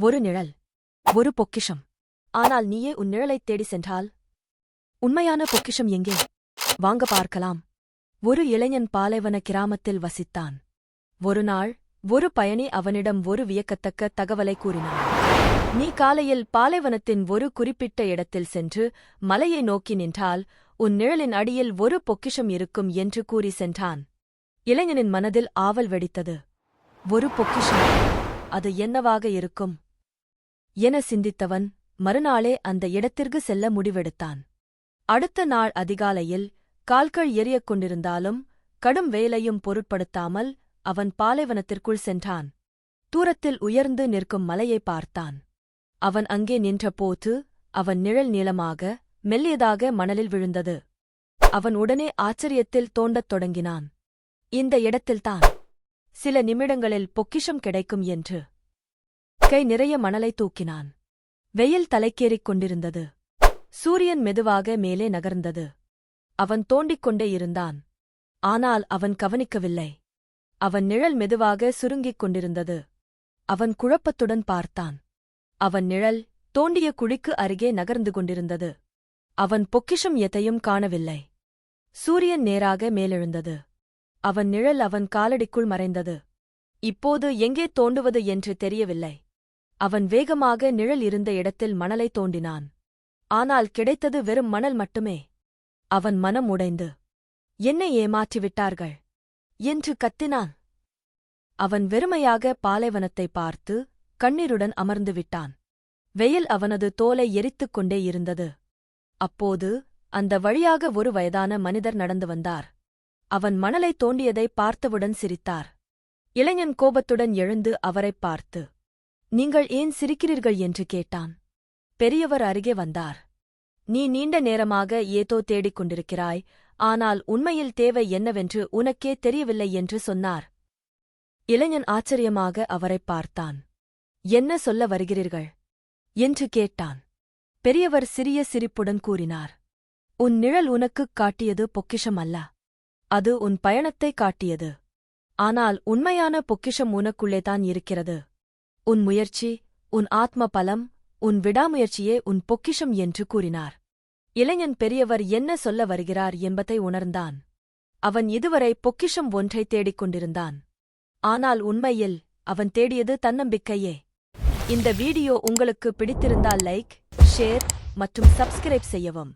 ஒரு நிழல் ஒரு பொக்கிஷம். ஆனால் நீயே உன் நிழலைத் தேடி சென்றால் உண்மையான பொக்கிஷம் எங்கே? வாங்க பார்க்கலாம். ஒரு இளைஞன் பாலைவன கிராமத்தில் வசித்தான். ஒரு நாள் ஒரு பயணி அவனிடம் ஒரு வியக்கத்தக்க தகவலை கூறினான். நீ காலையில் பாலைவனத்தின் ஒரு குறிப்பிட்ட இடத்தில் சென்று மலையை நோக்கி நின்றால் உன் நிழலின் அடியில் ஒரு பொக்கிஷம் இருக்கும் என்று கூறி சென்றான். இளைஞனின் மனதில் ஆவல் வெடித்தது. ஒரு பொக்கிஷம் அது என்னவாக இருக்கும்? என சிந்தித்தவன் மறுநாளே அந்த இடத்திற்கு செல்ல முடிவெடுத்தான். அடுத்த நாள் அதிகாலையில் கால்கள் எரியக் கொண்டிருந்தாலும் கடும் வேலையும் பொருட்படுத்தாமல் அவன் பாலைவனத்திற்குள் சென்றான். தூரத்தில் உயர்ந்து நிற்கும் மலையை பார்த்தான். அவன் அங்கே நின்றபோது அவன் நிழல் நீளமாக மெல்லியதாக மணலில் விழுந்தது. அவன் உடனே ஆச்சரியத்தில் தோண்டத் தொடங்கினான். இந்த இடத்தில்தான். சில நிமிடங்களில் பொக்கிஷம் கிடைக்கும் என்று. கை நிறைய மணலை தூக்கினான். வெயில் தலைக்கேறிக் கொண்டிருந்தது. சூரியன் மெதுவாக மேலே நகர்ந்தது. அவன் தோண்டிக் கொண்டே இருந்தான். ஆனால் அவன் கவனிக்கவில்லை. அவன் நிழல் மெதுவாக சுருங்கிக் கொண்டிருந்தது. அவன் குழப்பத்துடன் பார்த்தான். அவன் நிழல் தோண்டிய குழிக்கு அருகே நகர்ந்து கொண்டிருந்தது. அவன் பொக்கிஷம் எதையும் காணவில்லை. சூரியன் நேராக மேலெழுந்தது. அவன் நிழல் அவன் காலடிக்குள் மறைந்தது. இப்போது எங்கே தோண்டுவது என்று தெரியவில்லை. அவன் வேகமாக நிழல் இருந்த இடத்தில் மணலை தோண்டினான். ஆனால் கிடைத்தது வெறும் மணல் மட்டுமே. அவன் மனம் உடைந்து என்னை ஏமாற்றிவிட்டார்கள்? என்று கத்தினான். அவன் வெறுமையாக பாலைவனத்தை பார்த்து கண்ணீருடன் அமர்ந்து விட்டான். வெயில் அவனது தோலை எரித்துக் கொண்டே இருந்தது. அப்போது அந்த வழியாக ஒரு வயதான மனிதர் நடந்து வந்தார். அவன் மணலை தோண்டியதை பார்த்தவுடன் சிரித்தார். இளைஞன் கோபத்துடன் எழுந்து அவரைப் பார்த்து நீங்கள் ஏன் சிரிக்கிறீர்கள் என்று கேட்டான். பெரியவர் அருகே வந்தார். நீ நீண்ட நேரமாக ஏதோ தேடிக் கொண்டிருக்கிறாய் ஆனால் உண்மையில் தேவை என்னவென்று உனக்கே தெரியவில்லை என்று சொன்னார். இளைஞன் ஆச்சரியமாக அவரைப் பார்த்தான். என்ன சொல்ல வருகிறீர்கள்? என்று கேட்டான். பெரியவர் சிறிய சிரிப்புடன் கூறினார். உன் நிழல் உனக்குக் காட்டியது பொக்கிஷம் அல்ல. அது உன் பயணத்தை காட்டியது. ஆனால் உண்மையான பொக்கிஷம் உனக்குள்ளேதான் இருக்கிறது. உன் முயற்சி உன் ஆத்ம பலம் உன் விடாமுயற்சியே உன் பொக்கிஷம் என்று கூறினார். இளைஞன் பெரியவர் என்ன சொல்ல வருகிறார் என்பதை உணர்ந்தான். அவன் இதுவரை பொக்கிஷம் ஒன்றை தேடிக் கொண்டிருந்தான். ஆனால் உண்மையில் அவன் தேடியது தன்னம்பிக்கையே. இந்த வீடியோ உங்களுக்கு பிடித்திருந்தால் லைக் ஷேர் மற்றும் சப்ஸ்கிரைப் செய்யவும்.